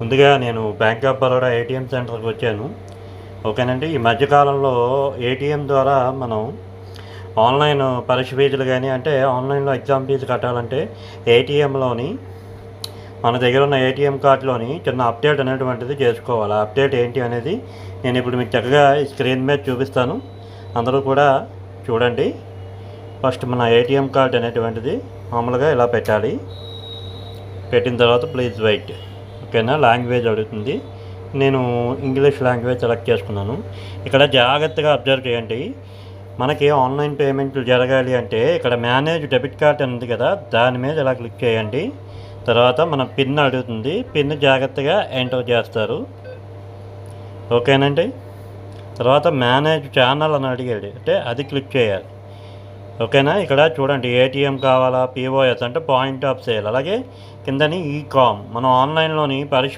ముందుగా నేను bank of Baroda ATM సెంటర్కి వచ్చాను. ఓకేనండి? ఈ మధ్యకాలంలో ఏటీఎం ద్వారా మనం ఆన్లైన్ పరీక్ష ఫీజులు కానీ అంటే ఆన్లైన్లో ఎగ్జామ్ ఫీజు కట్టాలంటే ఏటీఎంలోని మన దగ్గర ఉన్న ఏటీఎం కార్డులోని చిన్న అప్డేట్ అనేటువంటిది చేసుకోవాలి. ఆ అప్డేట్ ఏంటి అనేది నేను ఇప్పుడు మీకు చక్కగా స్క్రీన్ మీద చూపిస్తాను. అందరూ కూడా చూడండి. ఫస్ట్ మన ఏటీఎం కార్డ్ అనేటువంటిది మామూలుగా ఇలా పెట్టాలి. పెట్టిన తర్వాత ప్లీజ్ వెయిట్. ఓకేనా? లాంగ్వేజ్ అడుగుతుంది. నేను ఇంగ్లీష్ లాంగ్వేజ్ సెలెక్ట్ చేసుకున్నాను. ఇక్కడ జాగ్రత్తగా అబ్జర్వ్ చేయండి. మనకి ఆన్లైన్ పేమెంట్లు జరగాలి అంటే ఇక్కడ మేనేజ్ డెబిట్ కార్డ్ అని ఉంది కదా దాని మీద ఇలా క్లిక్ చేయండి. తర్వాత మన పిన్ అడుగుతుంది. పిన్ జాగ్రత్తగా ఎంటర్ చేస్తారు. ఓకేనండి? తర్వాత మేనేజ్ ఛానల్ అని అడిగాడు అంటే అది క్లిక్ చేయాలి. ఓకేనా? ఇక్కడ చూడండి ఏటీఎం కావాలా పీఓఎస్ అంటే పాయింట్ ఆఫ్ సేల్ అలాగే కిందని e ఈ కామ్ మనం ఆన్లైన్లోని పరీక్ష